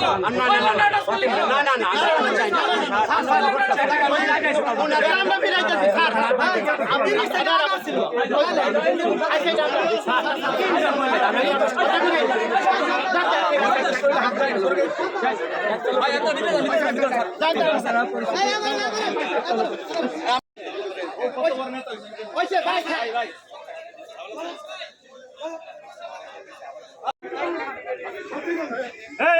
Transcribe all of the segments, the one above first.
কেন করলেন মহিলা ভাই আলাদা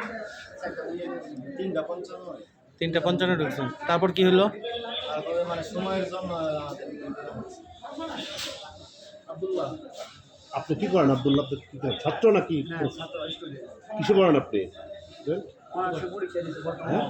তিনটা পঞ্চান্ন ঢুকছেন তারপর কি হলো? মানে সময়ের জন্য আব্দুল্লাহ। আপনি কি করেন আবদুল্লাহ? করেন? ছাত্র নাকি? কিসে পড়েন আপনি? হ্যাঁ?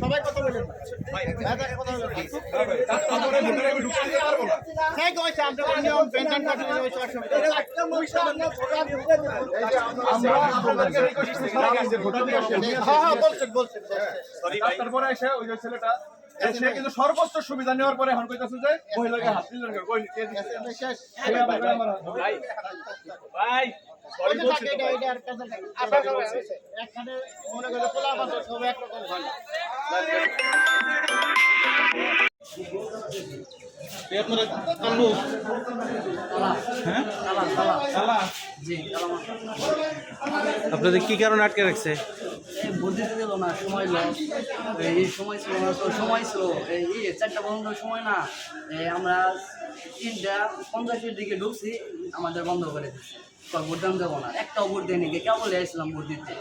সবাই কথা বলেন নিয়ম পেনশন হ্যাঁ বলছেন বলছেন তারপরে এসে ওই যে ছেলেটা সে কিন্তু সর্বোচ্চ সুবিধা নেওয়ার পরে এখন কইতাছে যে মহিলাকে হাত দিলেন। ভাই ভাই। মনে একরকম হয়। আপনার হ্যাঁ? আপনাদের কি কারণে আটকে রাখছে? এই বুদ্ধিতে দিল না সময় লস এই সময় ছিল না তো সময় ছিল। এই চারটা বন্ধ সময় না। এই আমরা তিনটা পঞ্চাশের দিকে ঢুকছি আমাদের বন্ধ করে দিচ্ছে ভোট দাম দেবো না। একটাও ভোট দেয়নি কেবল এসেছিলাম ভোট দিতে।